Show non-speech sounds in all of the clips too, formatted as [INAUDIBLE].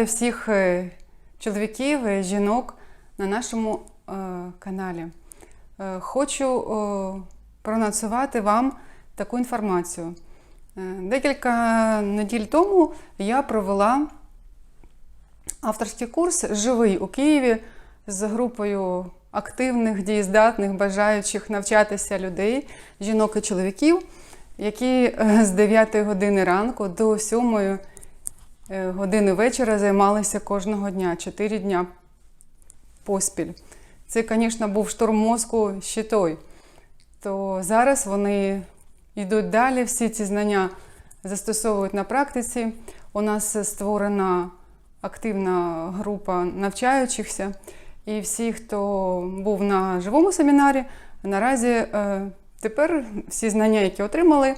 Вітаю всіх е, чоловіків і жінок на нашому е, каналі. Е, Хочу е, проанонсувати вам таку інформацію. Е, Декілька неділь тому я провела авторський курс Живий у Києві з групою активних, дієздатних, бажаючих навчатися людей, жінок і чоловіків, які е, з 9 години ранку до 7 е, години вечора займалися кожного дня, 4 дня поспіль. Це, звісно, був штурм мозку ще той. То зараз вони йдуть далі, всі ці знання застосовують на практиці. У нас створена активна група навчаючихся. І всі, хто був на живому семінарі, наразі е, тепер всі знання, які отримали, е,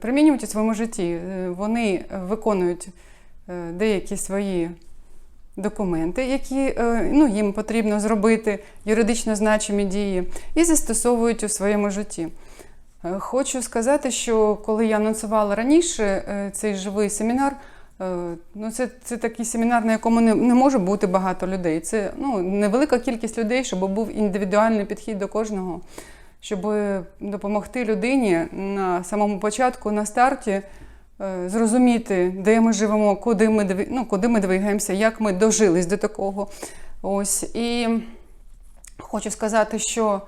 примінюють у своєму житті. Е, Вони виконують е, деякі свої документи, які е, ну, їм потрібно зробити, юридично значимі дії, і застосовують у своєму житті. Е, Хочу сказати, що коли я анонсувала раніше е, цей живий семінар, е, ну це, це такий семінар, на якому не, не може бути багато людей. Це ну, невелика кількість людей, щоб був індивідуальний підхід до кожного, щоб допомогти людині на самому початку, на старті, е, зрозуміти, де ми живемо, куди ми, ну, куди ми двигаємося, як ми дожились до такого. Ось. І хочу сказати, що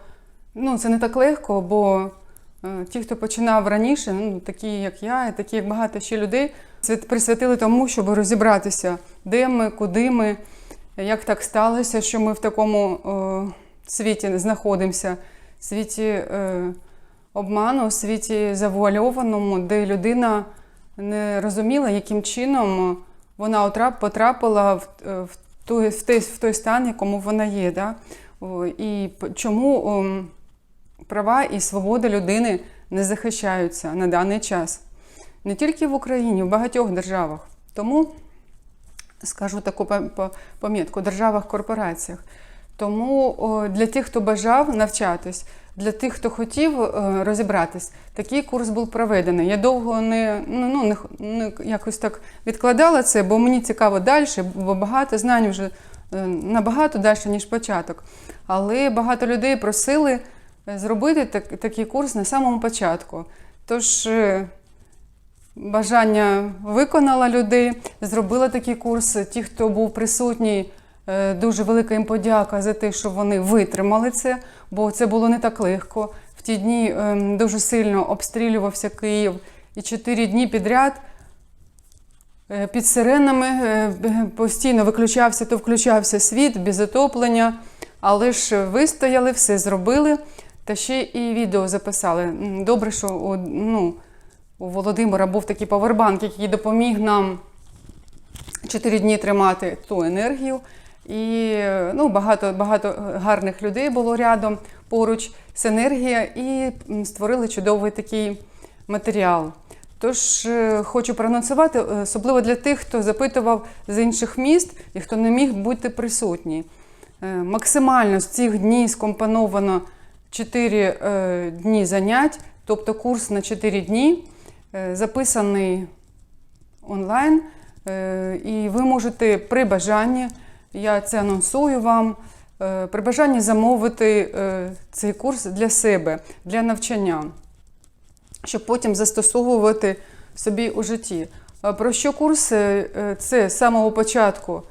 ну, це не так легко, бо е, ті, хто починав раніше, ну, такі як я, і такі як багато ще людей, присвятили тому, щоб розібратися, де ми, куди ми, як так сталося, що ми в такому е, світі знаходимося, світі е, обману, світі завуальованому, де людина не розуміла, яким чином вона отрап- потрапила в, е, в, той, в, той, в той стан, в якому вона є. Да? І чому ем, права і свобода людини не захищаються на даний час. Не тільки в Україні, в багатьох державах. Тому скажу таку пам- по- помітку державах, корпораціях. Тому для тих, хто бажав навчатись, для тих, хто хотів е, розібратись, такий курс був проведений. Я довго не, ну, ну, не, не якось так відкладала це, бо мені цікаво далі, бо багато знань вже е, набагато далі, ніж початок. Але багато людей просили е, зробити так, такий курс на самому початку. Тож бажання виконала людей, зробила такий курс. Ті, хто був присутній, дуже велика їм подяка за те, що вони витримали це, бо це було не так легко. В ті дні е, дуже сильно обстрілювався Київ і чотири дні підряд. е, Під сиренами е, постійно виключався, то включався світ без отоплення, але ж вистояли, все зробили. Та ще і відео записали. Добре, що у, ну, у Володимира був такий павербанк, який допоміг нам 4 дні тримати ту енергію. І ну, багато, багато гарних людей було рядом поруч синергія, і створили чудовий такий матеріал. Тож е, хочу проанонсувати, е, особливо для тих, хто запитував з інших міст і хто не міг бути присутній. Е, Максимально з цих днів скомпоновано 4 е, дні занять, тобто курс на 4 дні, записаний онлайн. І ви можете при бажанні, я це анонсую вам, е, при бажанні замовити е, цей курс для себе, для навчання, щоб потім застосовувати собі у житті. Е, Про що курс? Це з самого початку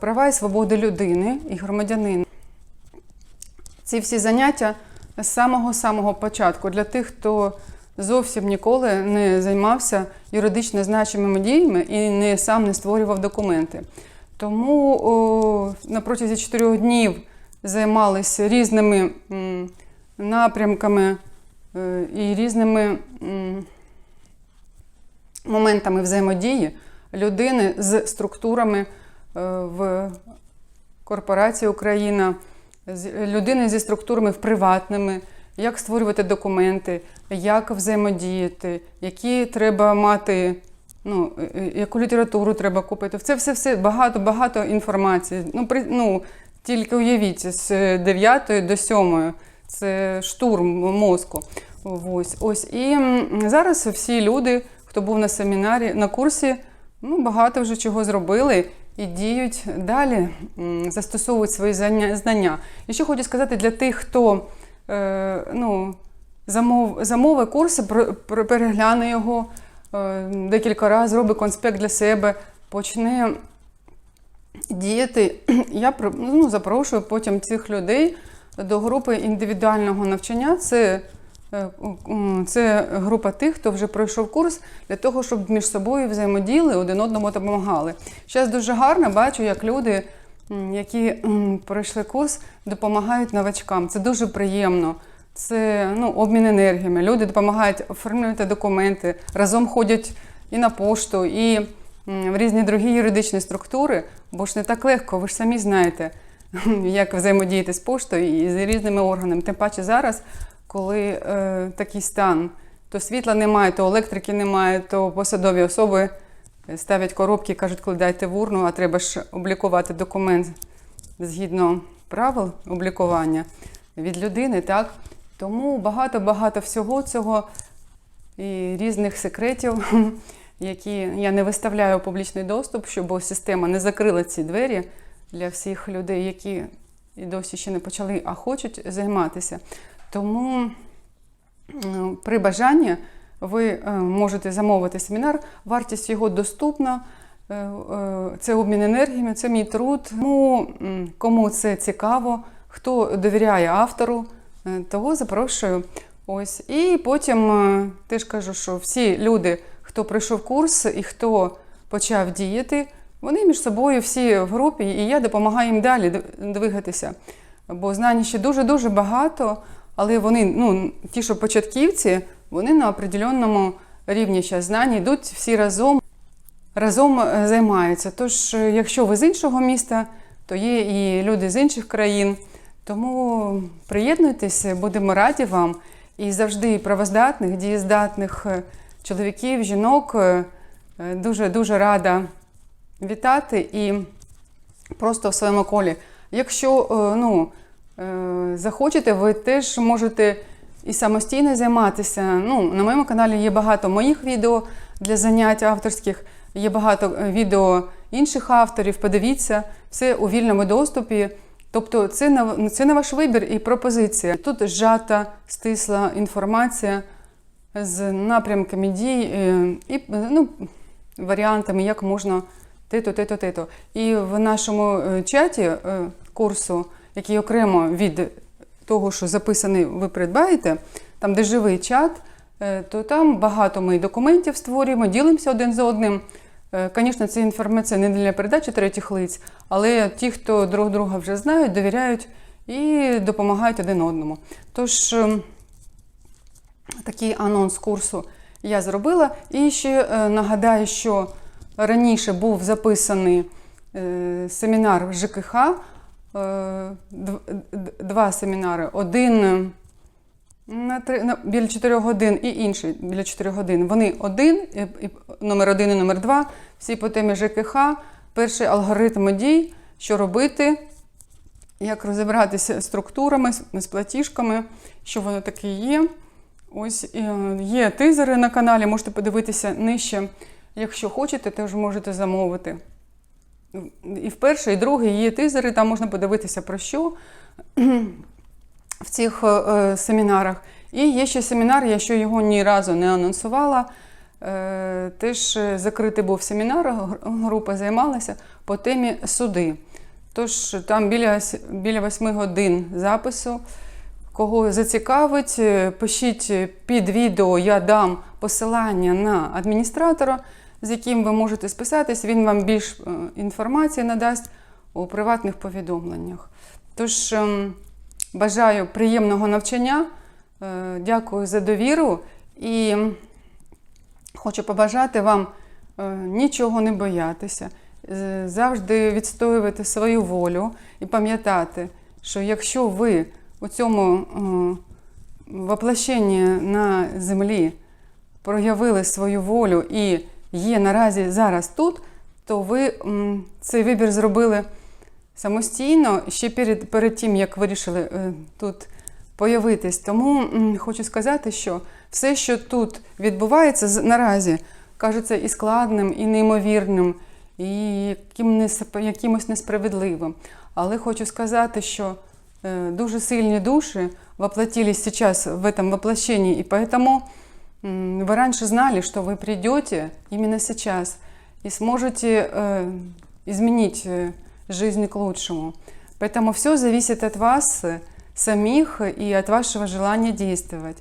права і свободи людини і громадянина. Ці всі заняття з самого-самого початку для тих, хто зовсім ніколи не займався юридично значимими діями і не сам не створював документи. Тому о, на протязі чотирьох днів займалися різними напрямками е, і різними моментами взаємодії людини з структурами е, в корпорації Україна, з- людини зі структурами в приватними, як створювати документи, як взаємодіяти, які треба мати, ну, е, е, яку літературу треба купити. Це все все багато-багато інформації. Ну, при, ну, тільки уявіть, з 9 до 7 це штурм мозку. Ось, ось. І зараз всі люди, хто був на семінарі, на курсі, ну, багато вже чого зробили і діють далі, застосовують свої знання. І ще хочу сказати для тих, хто е, ну, замов, замовив курси, перегляне його е, декілька разів, робить конспект для себе, почне діяти. Я ну, запрошую потім цих людей до групи індивідуального навчання. Це, е, це група тих, хто вже пройшов курс для того, щоб між собою взаємодіяли, один одному допомагали. Зараз дуже гарно бачу, як люди, які пройшли курс, допомагають новачкам. Це дуже приємно. Це ну, обмін енергіями. Люди допомагають оформлювати документи, разом ходять і на пошту, і в різні другі юридичні структури, бо ж не так легко, ви ж самі знаєте, [LAUGHS] як взаємодіяти з поштою і з різними органами. Тим паче зараз, коли е, такий стан, то світла немає, то електрики немає, то посадові особи ставлять коробки кажуть, коли дайте в урну, а треба ж облікувати документ згідно правил облікування від людини, так? Тому багато-багато всього цього і різних секретів, [LAUGHS] які я не виставляю у публічний доступ, щоб система не закрила ці двері для всіх людей, які і досі ще не почали, а хочуть займатися. Тому при бажанні ви е, можете замовити семінар, вартість його доступна. Е, е, Це обмін енергіями, це мій труд. Тому кому це цікаво, хто довіряє автору, того запрошую. Ось. І потім е, теж кажу, що всі люди, хто пройшов курс і хто почав діяти, вони між собою всі в групі, і я допомагаю їм далі двигатися. Бо знань ще дуже-дуже багато, але вони, ну, ті, що початківці, вони на определеному рівні ще знань йдуть всі разом, разом е, займаються. Тож, е, якщо ви з іншого міста, то є і люди з інших країн. Тому приєднуйтесь, будемо раді вам. І завжди правоздатних, дієздатних е, чоловіків, жінок е, е, дуже-дуже рада вітати і просто в своєму колі. Якщо ну, захочете, ви теж можете і самостійно займатися. Ну, на моєму каналі є багато моїх відео для занять авторських, є багато відео інших авторів. Подивіться, все у вільному доступі. Тобто це на, це на ваш вибір і пропозиція. Тут зжата, стисла інформація з напрямками дій е, і ну, варіантами, як можна те-то, те-то. І в нашому е, чаті е, курсу, який окремо від того, що записаний, ви придбаєте, там, де живий чат, то там багато ми документів створюємо, ділимося один з одним. Звісно, це інформація не для передачі третіх лиць, але ті, хто друг друга вже знають, довіряють і допомагають один одному. Тож ем, такий анонс курсу я зробила. І ще е, нагадаю, що раніше був записаний е, семінар в ЖКХ, е, два семінари. Один е, на три, на, біля 4 годин і інший біля 4 годин. Вони один, і, і, номер один і номер два, всі по темі ЖКХ, перший алгоритм дій, що робити, як розібратися з структурами, з, платіжками, що воно таке є. Ось е, є тизери на каналі, можете подивитися нижче. Якщо хочете, теж можете замовити. І в перший, і другий є тизери, там можна подивитися про що в цих е, семінарах. І є ще семінар, я ще його ні разу не анонсувала. Е, теж е, закритий був семінар, група займалася по темі суди. Тож там біля, біля 8 годин запису. Кого зацікавить, е, пишіть під відео, я дам посилання на адміністратора, з яким ви можете списатись. Він вам більш е, інформації надасть у приватних повідомленнях. Тож ем, бажаю приємного навчання, е, дякую за довіру і хочу побажати вам е, нічого не боятися, завжди відстоювати свою волю і пам'ятати, що якщо ви у цьому е, воплощенні на землі проявили свою волю і є наразі зараз тут, то ви цей вибір зробили самостійно ще перед, перед тим, як вирішили е, тут появитись. Тому м, хочу сказати, що все, що тут відбувається з- наразі, кажеться і складним, і неймовірним, і яким несп- якимось несправедливим. Але хочу сказати, що э, дуже сильные души воплотились сейчас в этом воплощении, и поэтому м, вы раньше знали, что вы придете именно сейчас и сможете э, изменить э, жизнь к лучшему. Поэтому все зависит от вас э, самих и от вашего желания действовать.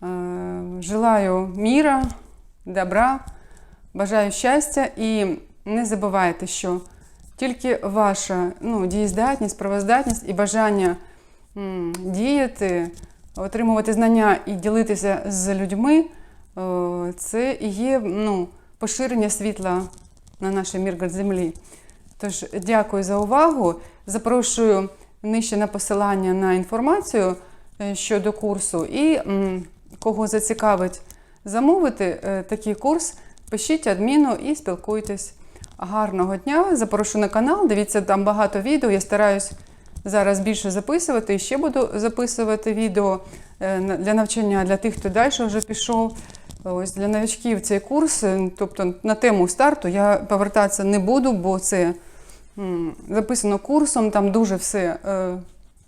Э, Желаю мира, добра, бажаю щастя і не забувайте, що тільки ваша ну, дієздатність, правоздатність і бажання м, діяти, отримувати знання і ділитися з людьми, е, це і є ну, поширення світла на наш мір землі. Тож дякую за увагу. Запрошую нижче на посилання на інформацію е, щодо курсу. І кого зацікавить замовити е, такий курс, пишіть адміну і спілкуйтесь. Гарного дня! Запрошую на канал. Дивіться, там багато відео. Я стараюсь зараз більше записувати і ще буду записувати відео е, для навчання для тих, хто далі вже пішов. Ось для новачків цей курс, тобто на тему старту я повертатися не буду, бо це записано курсом, там дуже все, е,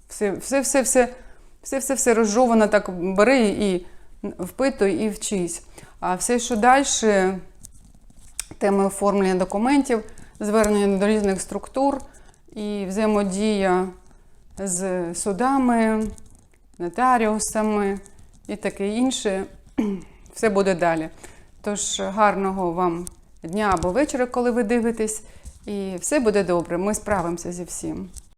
все, все, все, все, все, все, все розжовано, так бери і впитуй і вчись. А все, що далі, теми оформлення документів, звернення до різних структур і взаємодія з судами, нотаріусами і таке інше. Все буде далі. Тож гарного вам дня або вечора, коли ви дивитесь, і все буде добре. Ми справимося зі всім.